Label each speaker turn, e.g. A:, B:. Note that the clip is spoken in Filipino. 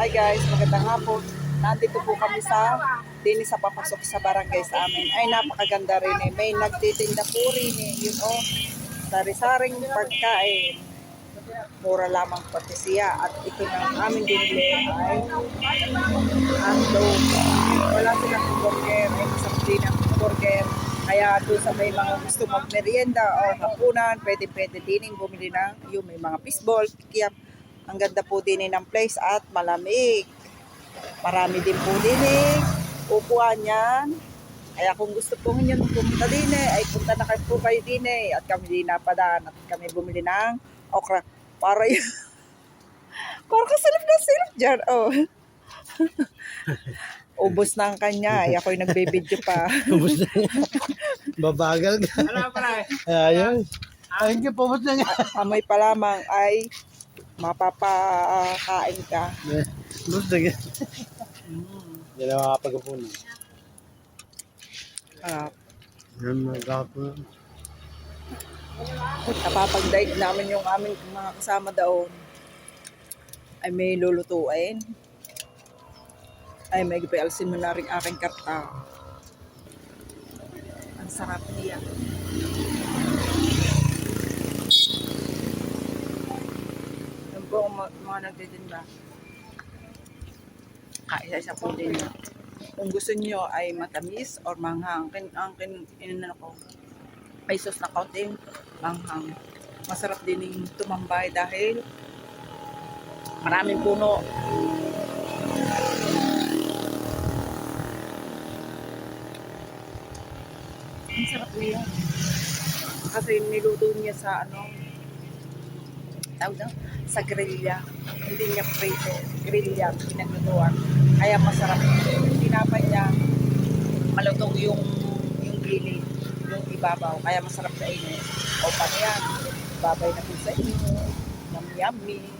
A: Hi guys, magandang hapon. Nandito po kami sa din sa papasok sa barangay sa amin. Ay napakaganda rin eh. May nagtitinda po rin eh. Yun oh, sari-saring pagkain. Mura lamang pati siya. At ito na aming binili ay hotdog. Wala silang burger. Ay masarap din ang burger. Kaya doon sa may mga gusto magmerienda o hapunan, pwede-pwede din bumili ng yung may mga fishball, kaya ang ganda po din ng place at malamig. Marami din po din eh. Upuan yan. Kaya kung gusto po ninyo pumunta din eh, ay punta na kayo po kayo din eh. At kami din napadaan at kami bumili ng okra. Para yun. Para kasalap na silap dyan. Oh. Ubos na ang kanya. Ay ako'y nagbe-video pa.
B: Ubus na. Babagal ka.
C: Ano pala?
B: Ayun. Ayun ka, pumot na nga.
A: Amoy pa lamang ay mapapakain ka.
B: Nga. Hindi na makapagapunan.
A: Ah,
B: Yan, magkakapunan.
A: napapagdaig namin yung aming mga kasama doon. Ay may lulutuin. Ay may gipalsin mo na rin aking karta. Ang sarap niya. Ang mga, nagtitinda. Kaisa-isa po din. Kung gusto niyo ay matamis or manghang, kin, ang kin, inano ko, ay sauce na kaunting manghang. Masarap din yung tumambay dahil maraming puno. Ang sarap niya. Kasi niluto niya sa ano, tawag na, sa grilla. Hindi niya prito. Grilla, pinaglutuan. Kaya masarap. Tinapay niya, malutong yung yung gilid, yung ibabaw. Kaya masarap sa inyo. O paano yan? Babay na po sa inyo. Yummy, yummy.